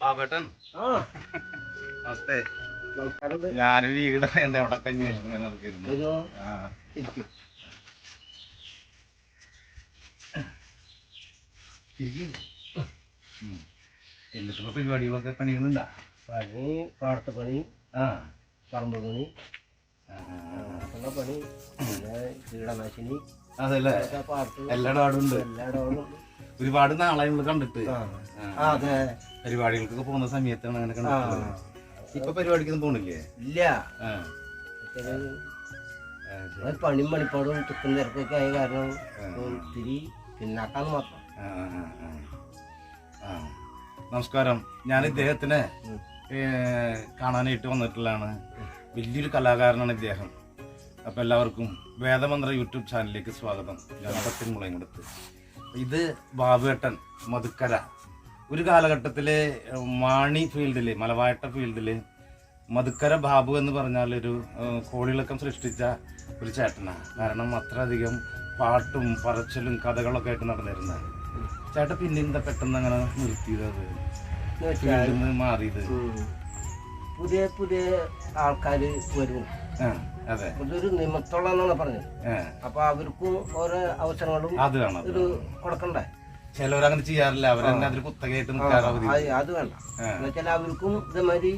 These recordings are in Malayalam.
പാപേട്ടൻ ആ നമസ്തേ. ഞാനൊരു വീട് എന്റെ അവിടെ കഞ്ഞി ആ. എന്നിട്ടിപ്പോ പരിപാടികളൊക്കെ പണികളുണ്ടാ പണി പാടത്തെ പണി ആ. പറമ്പ് പണി പണി പിന്നെ കീടനാശിനി അതല്ലേ? എല്ലാ ഡാടും ഉണ്ട്. എല്ലായിടവും ഉണ്ട്. ഒരുപാട് നാളായി നമ്മൾ കണ്ടിട്ട്. പരിപാടികൾക്കൊക്കെ പോകുന്ന സമയത്താണ് അങ്ങനെ കണ്ടത് ഇപ്പൊ പരിപാടിക്കൊന്നും പോണില്ലേ? ഇല്ല. പണി മണിപ്പാടും തിക്കും തിരക്കൊക്കെ ആയ കാരണം ഇത്തിരി പിന്നാക്കാന്ന് മാത്രം. നമസ്കാരം. ഞാൻ ഇദ്ദേഹത്തിനെ കാണാനായിട്ട് വന്നിട്ടുള്ളതാണ്. വലിയൊരു കലാകാരനാണ് ഇദ്ദേഹം. അപ്പൊ എല്ലാവർക്കും വേദമന്ത്ര യൂട്യൂബ് ചാനലിലേക്ക് സ്വാഗതം. ഞാൻ മുളയും മുളയങ്കടത്ത് ഇത് ബാബുവേട്ടൻ മധുക്കര. ഒരു കാലഘട്ടത്തിൽ മാണി ഫീൽഡിൽ മലവായട്ട ഫീൽഡിൽ മധുക്കര ബാബു എന്ന് പറഞ്ഞാൽ ഒരു കോളിളക്കം സൃഷ്ടിച്ച ഒരു ചേട്ടനാണ് കാരണം അത്രയധികം പാട്ടും പറച്ചിലും കഥകളൊക്കെ ആയിട്ട് നടന്നിരുന്ന ചേട്ടൻ പിന്നെ എന്താ പെട്ടെന്ന് അങ്ങനെ നിർത്തിയത് അത്? ഫീൽഡിൽ നിന്ന് മാറിയത്. പുതിയ പുതിയ ആൾക്കാർ വരും ആ. ഇതൊരു നിമിത്തമുള്ളതെന്നാണ് പറഞ്ഞത്. അപ്പൊ അവർക്കും ഓരോ അവസരങ്ങളും അത് വേണം ഇത് കൊടുക്കണ്ടേ? ചിലവരങ്ങനെ ചെയ്യാറില്ല അവരെന്നെ അതിൽ കുത്തകയായിട്ട് അത് വേണ്ട. എന്നുവെച്ചാൽ അവർക്കും ഇതേമാതിരി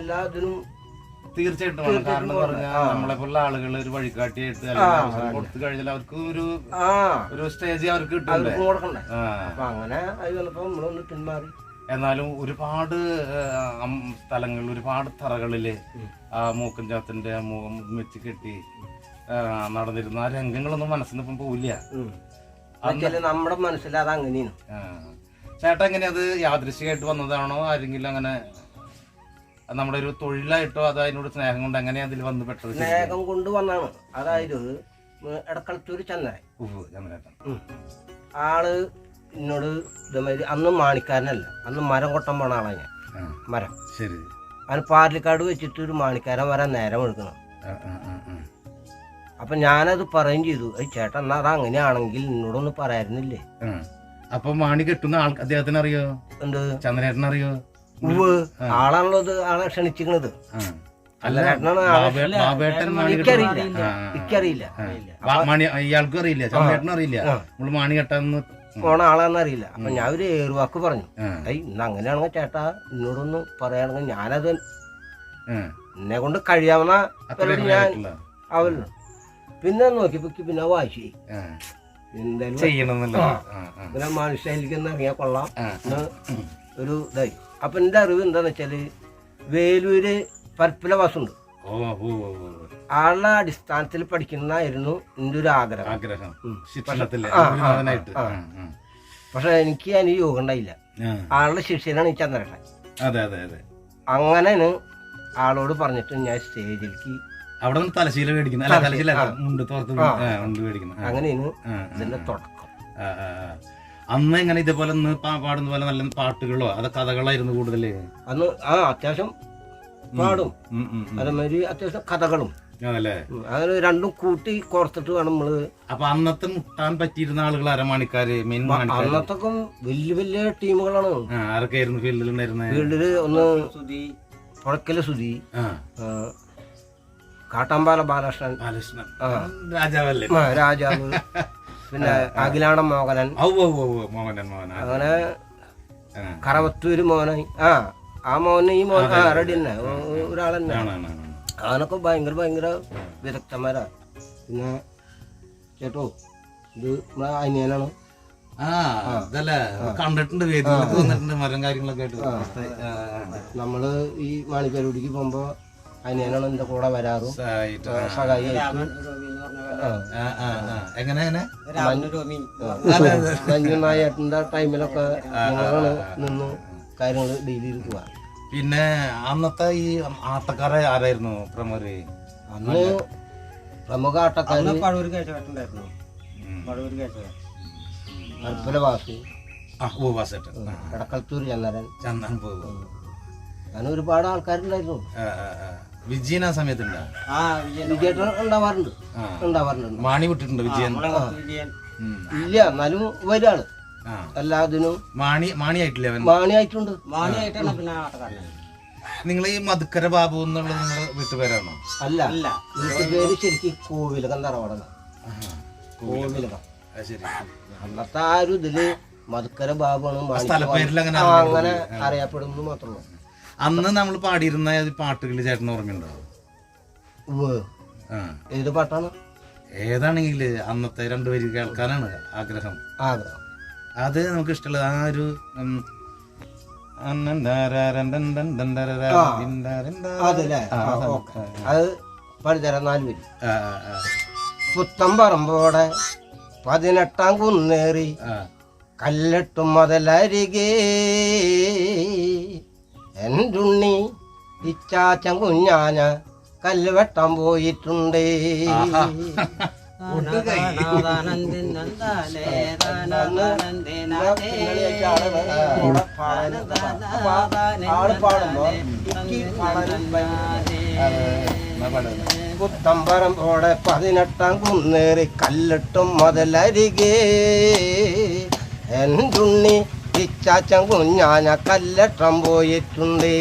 എല്ലാ ഇതിനും തീർച്ചയായിട്ടും വേണം. കാരണം എന്ന് പറഞ്ഞാൽ നമ്മളെ പോലുള്ള ആളുകൾ ഒരു വഴികാട്ടിയായിട്ട് അവസരം കൊടുത്തു കഴിഞ്ഞാൽ അവർക്ക് ഒരു ഒരു സ്റ്റേജ് അവർക്ക് കിട്ടും അങ്ങനെ അത് വന്നപ്പോ നമ്മളൊന്ന് പിന്മാറി. എന്നാലും ഒരുപാട് സ്ഥലങ്ങളിൽ ഒരുപാട് തറകളിൽ ആ മൂക്കൻ ചാത്തിന്റെ മുഖം വെച്ച് കെട്ടി നടന്നിരുന്ന ആ രംഗങ്ങളൊന്നും മനസ്സിൽ ഇപ്പം പോവില്ല. നമ്മുടെ മനസ്സിൽ അത് അങ്ങനെയാണ്. ചേട്ടാ എങ്ങനെ അത് യാദൃശികമായിട്ട് വന്നതാണോ? ആരെങ്കിലും അങ്ങനെ നമ്മുടെ ഒരു തൊഴിലായിട്ടോ അത് അതിനോട് സ്നേഹം കൊണ്ട് എങ്ങനെ അതിൽ വന്ന് പെട്ടത് സ്നേഹം കൊണ്ട് വന്നാണ്. അതായത് ഇടക്കളത്തൂര് ചന്ദ്രൻ ചന്ദ്രേട്ടൻ. ആൾ എന്നോട് ഇതേമാതിരി അന്ന് മാണിക്കാരനല്ല അന്ന് മരം കൊട്ടം പോണ ആളാ ഞാൻ. മരം. ശരി. അവന് പാർലിക്കാട് വെച്ചിട്ട് ഒരു മാണിക്കാരൻ വരാൻ നേരം എടുക്കണം. അപ്പൊ ഞാനത് പറയും ചെയ്തു ചേട്ടൻ എന്നാ അത് അങ്ങനെയാണെങ്കിൽ എന്നോടൊന്ന് പറയായിരുന്നില്ലേ. അപ്പൊ മാണി കെട്ടുന്ന ആൾ അദ്ദേഹത്തിന് അറിയോ എന്ത് ചന്ദ്രേട്ടൻ അറിയോ ആളാണല്ലോ ഇത് ആളെ ക്ഷണിച്ചിരിക്കണത്. എനിക്കറിയില്ല. ഇയാൾക്കും അറിയില്ല ചന്ദ്രേട്ടനും അറിയില്ല. നമ്മൾ മാണി കെട്ടാന്ന് പോണ ആളാന്ന് അറിയില്ല അപ്പൊ ഞാൻ ഒരു ഏറുവാക്ക് പറഞ്ഞു. ഇന്ന് അങ്ങനെയാണെങ്കിൽ ചേട്ടാ എന്നോടൊന്ന് പറയുകയാണെങ്കിൽ ഞാനത്. എന്നെ കൊണ്ട് കഴിയാവുന്ന പരിപാടി ഞാൻ. ആവല്ലോ പിന്നെ നോക്കിയപ്പോ പിന്നെ വാശി. എന്തായാലും മനുഷ്യനിലേക്ക് ഇറങ്ങിയാൽ കൊള്ളാം. ഒരു ഇതായി. അപ്പൊ എന്റെ അറിവ് എന്താന്ന് വെച്ചാൽ വേലൂര് പരപ്പില വാസുണ്ട്. ഓ. അടിസ്ഥാനത്തിൽ പഠിക്കുന്നതായിരുന്നു എന്റെ ഒരു ആഗ്രഹം. ആഗ്രഹം. ശിക്ഷണത്തിൽ. ആ, ആ, ആ. ആ, ആ. പക്ഷെ എനിക്ക് അതിന് യോഗം ഉണ്ടായില്ല. ആ. ആളുടെ ശിക്ഷയിലാണ് ഈ ചന്ദ്രേട്ടൻ അതെ അതെ അതെ. അങ്ങനെ ആളോട് പറഞ്ഞിട്ട് ഞാൻ സ്റ്റേജിലേക്ക് അവിടെ നിന്ന് തലശീല മേടിക്കുന്ന. അല്ല തലശീല മുണ്ട് തോർത്ത് ആ. ആ, മുണ്ട് മേടിക്കുന്ന. ആ, അങ്ങനെയാണ് ആ, ആ, ഇതിന്റെ തുടക്കം. ആ, ആ, ആ. അന്ന് എങ്ങനെ ഇതേപോലെ പാടുന്ന പോലെ നല്ല പാട്ടുകളോ അത് കഥകളായിരുന്നു കൂടുതൽ? അന്ന് ആ അത്യാവശ്യം പാടും. അതേമാതിരി അത്യാവശ്യം കഥകളും. അങ്ങനെ രണ്ടും കൂട്ടി കോർത്തിട്ട് വേണം നമ്മൾ അപ്പൊ അന്നത്തെ മുട്ടാൻ പറ്റിയിരുന്ന ആളുകൾ അരമണിക്കാര് അന്നത്തൊക്കെ വലിയ വലിയ ടീമുകളാണ്. ആരൊക്കെയായിരുന്നു ഫീൽഡിൽ ഉണ്ടായിരുന്നത് ഫീൽഡിൽ ഒന്ന് സുധി. പുഴക്കല ആ, കാട്ടാമ്പാല ബാലകൃഷ്ണൻ ബാലകൃഷ്ണൻ. ആ. രാജാവല്ലേ? രാജാവ്. പിന്നെ അഖിലാണ മോഹനൻ. മോഹനൻ മോഹനൻ. മോഹൻ അങ്ങനെ കറവത്തൂര് മോഹനൻ. ആ ആ മോന് ഈ മോൻ ആ റെഡി തന്നെ. ഒരാളെന്നെ ഒരാൾ തന്നെ. അവനൊക്കെ ഭയങ്കര ഭയങ്കര വിദഗ്ധന്മാരാ. പിന്നെ ചേട്ടോ ഇത് നമ്മളെ അനിയനാണ്. കണ്ടിട്ടുണ്ട് വന്നിട്ടുണ്ട് മരം കാര്യങ്ങളൊക്കെ ആയിട്ട്. നമ്മൾ ഈ മാണിപ്പരുടിക്ക് പോകുമ്പോ അനിയനാണ് എന്റെ കൂടെ വരാറും. സഹായി. എങ്ങനെ എങ്ങനെ? മഞ്ഞുനായേട്ടന്റെ ടൈമിലൊക്കെ നിന്ന് കാര്യങ്ങൾ ഡീൽ ചെയ്ത് പോവാ. പിന്നെ അന്നത്തെ ഈ ആട്ടക്കാരെ ആരായിരുന്നു പ്രമുഖര് അന്ന് പ്രമുഖ ആട്ടക്കാര് കയറ്റുണ്ടായിരുന്നു ഉം. പഴൂര് കയറ്റുക അർപ്പല വാസു. എടക്കൽത്തൂർ ചന്ദ്രൻ ചന്ദൻ അങ്ങനെ ഒരുപാട് ആൾക്കാരുണ്ടായിരുന്നു. വിജയൻ ആ സമയത്തുണ്ടാ? ആ വിജയേട്ടൻ ഉണ്ടാവാറുണ്ട്. ഉണ്ടാവാറുണ്ട്. മാണി വിട്ടിട്ടുണ്ട് വിജയൻ. ഇല്ല എന്നാലും വരാൾ ആ. എല്ലാത്തിനും മാണി മാണിയായിട്ടില്ലേ അവൻ? മാണിയായിട്ടുണ്ട്. മാണിയായിട്ടാണ് പിന്നെ ആട്ടക്കാരനായത് നിങ്ങൾ ഈ മധുക്കര ബാബു എന്നുള്ളത് നിങ്ങളുടെ വീട്ടുപേരാണോ? അല്ല. അല്ല. വീട്ടുപേര് ശരിക്കും കോവിലകം തറവാടാണ്. കോവിലകം. ശരി. അന്നത്തെ ആ ഒരു ഇതിൽ മധുക്കര ബാബുവാണ് സ്ഥലപ്പേരിൽ അങ്ങനെ അങ്ങനെ അറിയപ്പെടുന്നു മാത്രമേ അന്ന് നമ്മൾ പാടിയിരുന്ന പാട്ടുകൾ ചേട്ടൻ ഓർമ്മയുണ്ടോ? ഏത് പാട്ടാണ്? ഏതാണെങ്കിൽ അന്നത്തെ രണ്ടുപേര് കേൾക്കാനാണ് ആഗ്രഹം. ആഗ്രഹം. അത് നമുക്ക് ഇഷ്ടമുള്ളത് ആ ഒരു. അത് പഠിത്തരാം നാല് പേര് പുത്തം പറമ്പോടെ പതിനെട്ടാം കുന്നേറി. കല്ലെട്ടും മതലരികേ എന്തുണ്ണി ഇച്ചാച്ചൻ കുഞ്ഞാന കല്ലുവെട്ടം പോയിട്ടുണ്ടേ പുത്തമ്പറമ്പോടെ പതിനെട്ടാം കുന്നേറി കല്ലിട്ടും മുതലരികെ എന്തുണ്ണി ഇച്ചാച്ചൻ കുഞ്ഞാന കല്ലട്ടം പോയിട്ടുണ്ടേ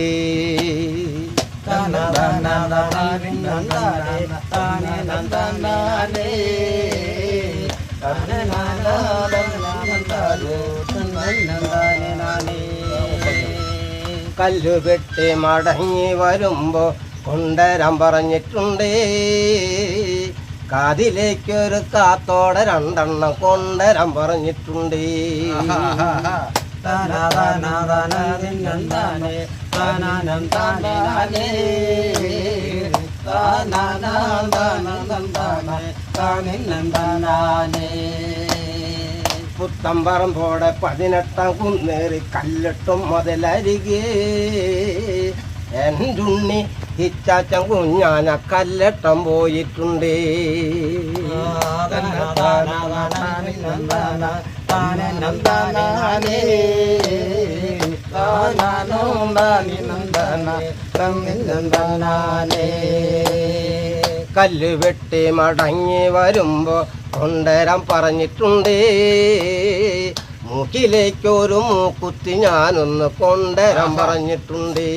കല്ല് വെട്ടി മടങ്ങി വരുമ്പോ കൊണ്ടുവരാൻ പറഞ്ഞിട്ടുണ്ടേ. കാതിലേക്കൊരു കാത്തോടെ രണ്ടെണ്ണം കൊണ്ടുവരാൻ പറഞ്ഞിട്ടുണ്ടേ. പുത്തമ്പറമ്പോടെ പതിനെട്ടാം കുന്നേറി കല്ലിട്ടും മുതലരികെ എന്തുണ്ണി ഇച്ചാച്ചൻ കുഞ്ഞാന കല്ലെട്ടം പോയിട്ടുണ്ടേ കല്ല് വെട്ടി മടങ്ങി വരുമ്പോ കൊണ്ടരം പറഞ്ഞിട്ടുണ്ടേ മൂക്കിലേക്കൊരു മൂക്കുത്തി ഞാനൊന്ന് കൊണ്ടരം പറഞ്ഞിട്ടുണ്ടേ.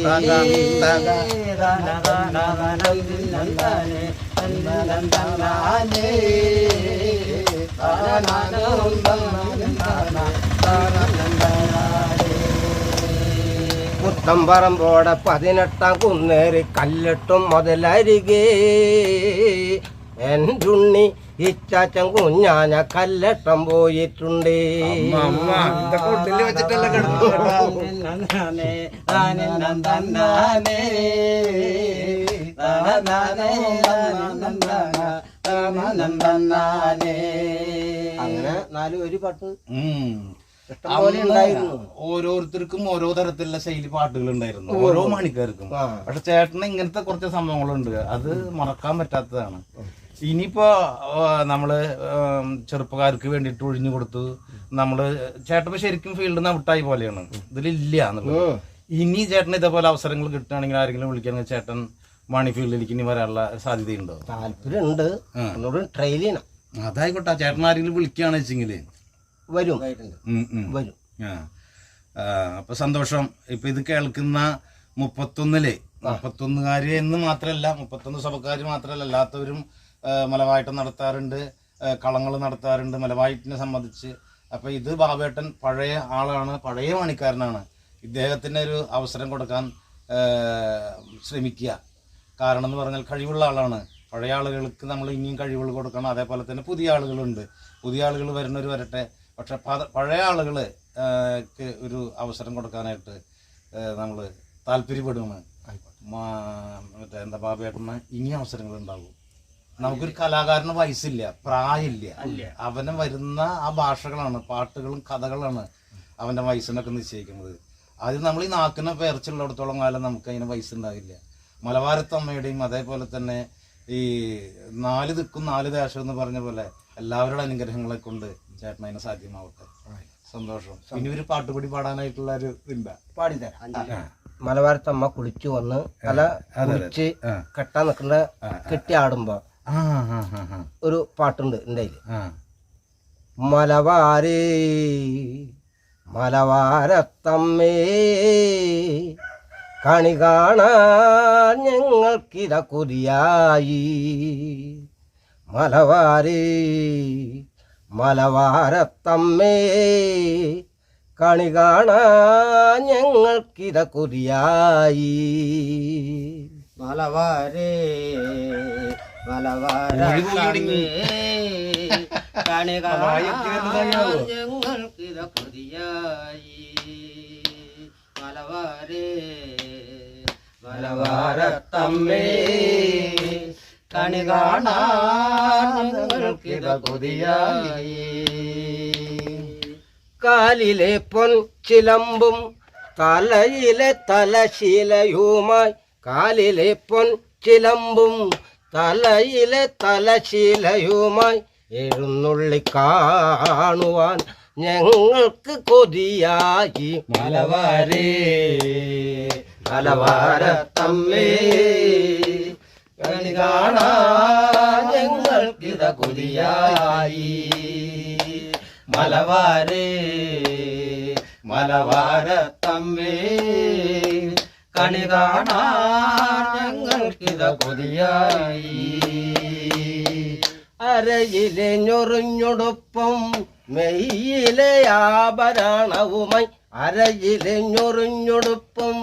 പുത്തമ്പറമ്പോടെ പതിനെട്ടാം കുന്നേറി കല്ലിട്ടും മുതലരികെ. എന്തുണ്ണി ഇച്ചാച്ചൻ കുഞ്ഞാന കല്ലെട്ടം പോയിട്ടുണ്ട്. വെച്ചിട്ടല്ലേ. അങ്ങനെ നാല് ഒരു പാട്ട് ഓരോരുത്തർക്കും ഓരോ തരത്തിലുള്ള ശൈലി പാട്ടുകൾ ഉണ്ടായിരുന്നു ഓരോ മണിക്കാർക്കും. പക്ഷെ ചേട്ടന് ഇങ്ങനത്തെ കുറച്ച് സംഭവങ്ങളുണ്ട്. അത് മറക്കാൻ പറ്റാത്തതാണ്. ഇനിയിപ്പോ നമ്മൾ ചെറുപ്പക്കാർക്ക് വേണ്ടിയിട്ട് ഒഴിഞ്ഞു കൊടുത്തു നമ്മൾ ചേട്ടൻ ഇപ്പൊ ശരിക്കും ഫീൽഡിൽ നിന്ന് ഔട്ടായി പോലെയാണ്. ഇതിലില്ല. ഇനി ചേട്ടന് ഇതേപോലെ അവസരങ്ങൾ കിട്ടുകയാണെങ്കിൽ ആരെങ്കിലും വിളിക്കുകയാണെങ്കിൽ ചേട്ടൻ മണി ഫീൽഡിലേക്ക് ഇനി വരാനുള്ള സാധ്യതയുണ്ടോ? താല്പര്യമുണ്ട്. എന്നോട് ട്രയൽ ചെയ്യണം. അതായിക്കോട്ടെ ചേട്ടൻ ആരെങ്കിലും വിളിക്കുകയാണെന്ന് വെച്ചെങ്കിൽ വരും. വരും. അപ്പൊ സന്തോഷം. ഇപ്പൊ ഇത് കേൾക്കുന്ന മുപ്പത്തൊന്നിലെ മുപ്പത്തൊന്നുകാര് എന്ന് മാത്രമല്ല മുപ്പത്തൊന്ന് സഭക്കാര് മാത്രമല്ല അല്ലാത്തവരും മലവായട്ടം നടത്താറുണ്ട് കളങ്ങൾ നടത്താറുണ്ട് മലവായറ്റിനെ സംബന്ധിച്ച്. അപ്പൊ ഇത് ബാബേട്ടൻ പഴയ ആളാണ് പഴയ മണിക്കാരനാണ് ഇദ്ദേഹത്തിന് ഒരു അവസരം കൊടുക്കാൻ ശ്രമിക്കുക. കാരണം എന്ന് പറഞ്ഞാൽ കഴിവുള്ള ആളാണ്. പഴയ ആളുകൾക്ക് നമ്മൾ ഇനിയും കഴിവുകൾ കൊടുക്കണം. അതേപോലെ തന്നെ പുതിയ ആളുകളുണ്ട്. പുതിയ ആളുകൾ വരുന്നവർ വരട്ടെ. പക്ഷെ പഴയ ആളുകൾ ഒരു അവസരം കൊടുക്കാനായിട്ട് നമ്മൾ താല്പര്യപ്പെടുകയാണ് മറ്റേ എന്താ ബാബേട്ടന് ഇനി അവസരങ്ങൾ ഉണ്ടാകും നമുക്കൊരു കലാകാരന് വയസ്സില്ല പ്രായമില്ല. അവന് വരുന്ന ആ ഭാഷകളാണ് പാട്ടുകളും കഥകളാണ് അവന്റെ വയസ്സിനൊക്കെ നിശ്ചയിക്കുന്നത്. അത് നമ്മൾ ഈ നാക്കിനെ പേർച്ചുള്ളിടത്തോളം കാലം നമുക്ക് അതിന് വയസ്സുണ്ടാവില്ല. മലബാരത്തമ്മയുടെയും അതേപോലെ തന്നെ ഈ നാല് ദിക്കും നാല് ദേശം എന്ന് പറഞ്ഞ പോലെ എല്ലാവരുടെ അനുഗ്രഹങ്ങളെ കൊണ്ട് ചേട്ടൻ അതിന് സാധ്യമാവട്ടെ. സന്തോഷം. ഇനി ഒരു പാട്ടുപടി പാടാനായിട്ടുള്ള ഒരു ഇല്ല പാടിത്തരാം മലബാരത്തമ്മ കുളിച്ചു വന്ന് തല കുളിച്ച്. കെട്ടാൻ നിൽക്കുന്ന കെട്ടി ആടുമ്പോ ഒരു പാട്ടുണ്ട് എന്റെ കയ്യിൽ. മലബാരേ മലവാരേ മലവാരത്തമ്മേ കണി കാണാൻ ഞങ്ങൾക്കിത കൊതിയായി. മലവാരേ മലവാരത്തമ്മേ കണി കാണാൻ ഞങ്ങൾക്കിത കൊതിയായി. മലവാരേ മലവാര മൊഴി കൂടി കണി മലയാളത്തിൽ വരുന്നതായോ? ഞങ്ങൾക്കിത കൊതിയായി. മലവാരേ മലവാരത്തമ്മേ കണി കാണാൻ ഞങ്ങൾക്കിത കൊതിയായി. കാലിലെ പൊൻ ചിലമ്പും തലയിലെ തലശീലയുമായി കാലിലെ പൊൻ ചിലമ്പും തലയിലെ തലശീലയുമായി എഴുന്നള്ളി കാണുവാൻ ഞങ്ങൾക്ക് കൊതിയായി. മലവാരേ മലവാരത്തമ്മേ കണി കാണാൻ ഞങ്ങൾക്കിത കൊതിയായി. മലവാരേ മലവാരത്തമ്മേ കണി കാണാ ഞങ്ങൾക്കിത കൊതിയായി. അരയിലെ ഞൊറിഞ്ഞൊടുപ്പം മെയ്യിലെ ആഭരണവുമായി അരയിലെ ഞൊറിഞ്ഞൊടുപ്പം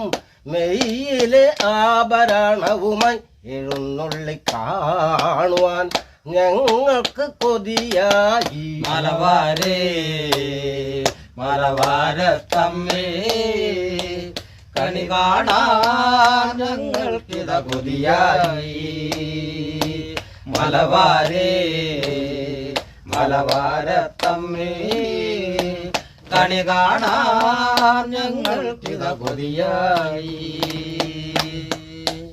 മെയ്യിലെ ആഭരണവുമായി എഴുന്നള്ളി കാണുവാൻ ഞങ്ങൾക്ക് കൊതിയായി. മലവാരേ മലവാരത്തമ്മേ കണി കാണാൻ ഞങ്ങൾക്കിത കൊതിയായി. മലവാരേ മലവാരത്തമ്മേ കണി കാണാൻ ഞങ്ങൾക്കിത കൊതിയായി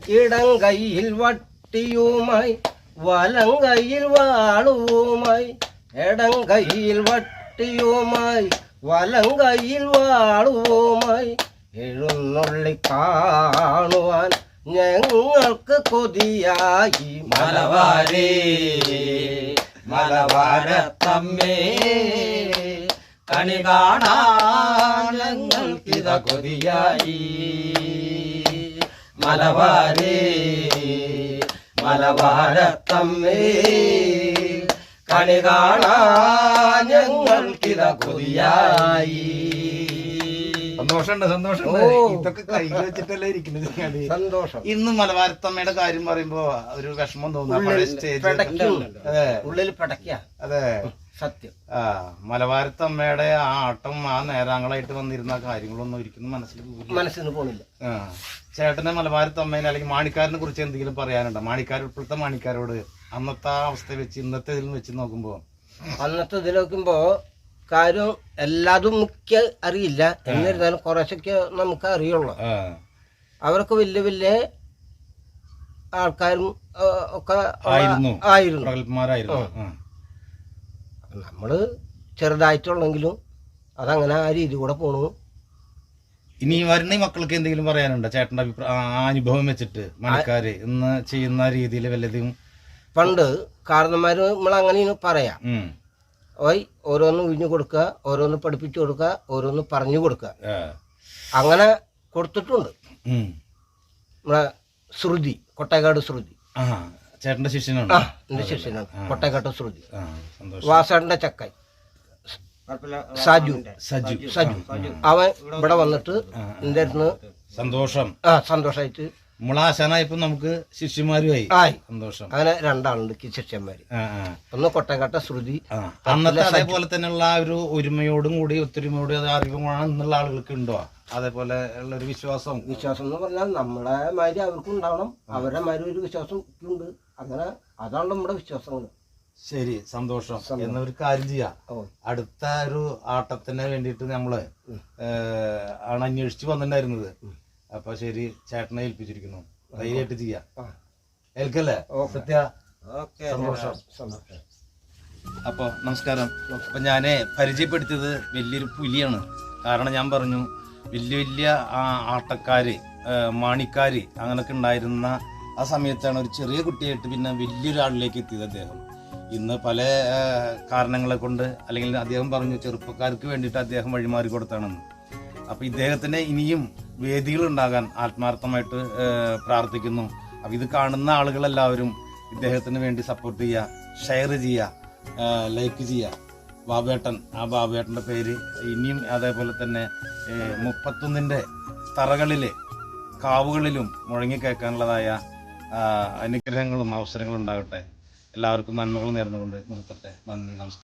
ഇടം കയ്യിൽ വട്ടിയുമായി വലം കയ്യിൽ വാളുവുമായി ഇടം കയ്യിൽ വട്ടിയുമായി വലം കയ്യിൽ വാളുവുമായി എഴുന്നള്ളി കാണുവാൻ ഞങ്ങൾക്ക് കൊതിയായി. മലവാരേ മലവാരത്തമ്മേ. കണി കാണാൻ ഞങ്ങൾക്കിത കൊതിയായി. മലബാരി മലബാരത്തമ്മേ കണി കാണാൻ ഞങ്ങൾക്കിത കൊതിയായി. സന്തോഷമുണ്ട് സന്തോഷമുണ്ട്. ഇതൊക്കെ കയ്യിൽ വെച്ചിട്ടല്ലേ ഇരിക്കുന്നത് സന്തോഷം. ഇന്ന് മലബാരത്തമ്മയുടെ കാര്യം പറയുമ്പോ ഒരു വിഷമം തോന്നുന്നു. ഉള്ളിൽ പടക്കിയ അതെ. സത്യം. ആ മലബാരത്തമ്മയുടെ ആ ആട്ടം ആ നേരാങ്ങളായിട്ട് വന്നിരുന്ന കാര്യങ്ങളൊന്നും ഒരിക്കലും മനസ്സിൽ മനസ്സിൽ മനസ്സിന് പോണില്ല. ആ ചേട്ടനെ മലബാരത്തമ്മേനെ അല്ലെങ്കിൽ മാണിക്കാരനെ കുറിച്ച് എന്തെങ്കിലും പറയാനുണ്ടോ? മാണിക്കാർ ഇപ്പോഴത്തെ മാണിക്കാരോട് അന്നത്തെ ആ അവസ്ഥ വെച്ച് ഇന്നത്തെ ഇതിൽ വെച്ച് നോക്കുമ്പോ? അന്നത്തെ ഇതിൽ നോക്കുമ്പോ കാര്യം എല്ലാതും മുഖ്യ അറിയില്ല. എന്നിരുന്നാലും കുറച്ചൊക്കെ നമുക്ക് അറിയുള്ളൂ. അവർക്ക് അവരൊക്കെ വലിയ വലിയ ആൾക്കാരും ഒക്കെ ആയിരുന്നു. ആയിരുന്നു. ആ. ചെറുതായിട്ടുള്ളെങ്കിലും അതങ്ങനെ ആ രീതി കൂടെ പോണു. ഇനി വരുന്ന മക്കൾക്ക് എന്തെങ്കിലും പറയാനുണ്ടോ? ചേട്ടന്റെ അഭിപ്രായം ആ അനുഭവം വെച്ചിട്ട് മണിക്കാര് ഇന്ന് ചെയ്യുന്ന രീതിയിൽ വല്ലതും പണ്ട് കാരണന്മാർ നമ്മൾ അങ്ങനെ പറയാം. ഓയ് ഓരോന്ന് ഉഴിഞ്ഞു കൊടുക്കുക ഓരോന്ന് പഠിപ്പിച്ചു കൊടുക്കുക ഓരോന്ന് പറഞ്ഞു കൊടുക്കുക. അങ്ങനെ കൊടുത്തിട്ടുണ്ട്. നമ്മളെ ശ്രുതി കൊട്ടേക്കാട് ശ്രുതി. ചേട്ടന്റെ ശിഷ്യനാണ്. ആ എന്റെ ശിഷ്യനാണ്. കൊട്ടേക്കാട്ട് ശ്രുതി ആ സന്തോഷം. വാസേട്ടന്റെ ചക്കായി സാജു. സജു. സജു. അവൻ ഇവിടെ വന്നിട്ട് എന്റെ അടുത്ത് സന്തോഷം. ആ സന്തോഷമായിട്ട് മുളാശാനായപ്പോ നമുക്ക് ശിഷ്യന്മാരുമായി. ആയി. സന്തോഷം. അങ്ങനെ രണ്ടാളുണ്ട് ശിഷ്യന്മാര്. ആ, ആ, ഒന്ന് കൊട്ടേക്കാട്ട ശ്രുതി ആ. അന്നത്തെ അതേപോലെ തന്നെയുള്ള ആ ഒരു ഒരുമയോടും കൂടി ഒത്തൊരുമയോടും അത് അറിവുമാണ് ഇന്നുള്ള ആളുകൾക്ക് ഉണ്ടോ? അതേപോലെ ഉള്ള ഒരു വിശ്വാസം. വിശ്വാസം എന്ന് പറഞ്ഞാൽ നമ്മളെ മാതിരി അവർക്കും ഉണ്ടാവണം. അവരുടെ മാതിരി ഒരു വിശ്വാസം ഉണ്ട്. അങ്ങനെ അതാണ് നമ്മുടെ വിശ്വാസങ്ങൾ ശരി സന്തോഷം. എന്ന ഒരു കാര്യം ചെയ്യാം. അടുത്ത ഒരു ആട്ടത്തിന് വേണ്ടിയിട്ട് നമ്മൾ ആണ് അന്വേഷിച്ച് വന്നിട്ടുണ്ടായിരുന്നത്. അപ്പൊ ശരി ചേട്ടനെ ഏൽപ്പിച്ചിരിക്കുന്നു. ധൈര്യമായിട്ട് ചെയ്യാം. ഏൽക്കല്ലേ? സത്യ ഓക്കെ. സന്തോഷം. സന്തോഷം. അപ്പോൾ നമസ്കാരം. അപ്പം ഞാൻ പരിചയപ്പെടുത്തിയത് വലിയൊരു പുലിയാണ്. കാരണം ഞാൻ പറഞ്ഞു വലിയ വലിയ ആട്ടക്കാര് ആ, മാണിക്കാര് അങ്ങനൊക്കെ ഉണ്ടായിരുന്ന ആ സമയത്താണ് ഒരു ചെറിയ കുട്ടിയായിട്ട് പിന്നെ വലിയൊരാളിലേക്ക് എത്തിയത് അദ്ദേഹം. ഇന്ന് പല കാരണങ്ങളെ കൊണ്ട് അല്ലെങ്കിൽ അദ്ദേഹം പറഞ്ഞു ചെറുപ്പക്കാർക്ക് വേണ്ടിയിട്ട് അദ്ദേഹം വഴിമാറി കൊടുത്താണെന്ന്. അപ്പോൾ ഇദ്ദേഹത്തിന് ഇനിയും വേദികൾ ഉണ്ടാകാൻ ആത്മാർത്ഥമായിട്ട് പ്രാർത്ഥിക്കുന്നു. അപ്പോൾ ഇത് കാണുന്ന ആളുകളെല്ലാവരും ഇദ്ദേഹത്തിന് വേണ്ടി സപ്പോർട്ട് ചെയ്യുക ഷെയർ ചെയ്യുക ലൈക്ക് ചെയ്യുക. ബാബേട്ടൻ ആ ബാബേട്ടന്റെ പേര് ഇനിയും അതേപോലെ തന്നെ മുപ്പത്തൊന്നിന്റെ തറകളിലെ കാവുകളിലും മുഴങ്ങി കേൾക്കാനുള്ളതായ അനുഗ്രഹങ്ങളും അവസരങ്ങളും ഉണ്ടാകട്ടെ. എല്ലാവർക്കും നന്മകൾ നേർന്നുകൊണ്ട് നിർത്തട്ടെ. നന്ദി നമസ്കാരം.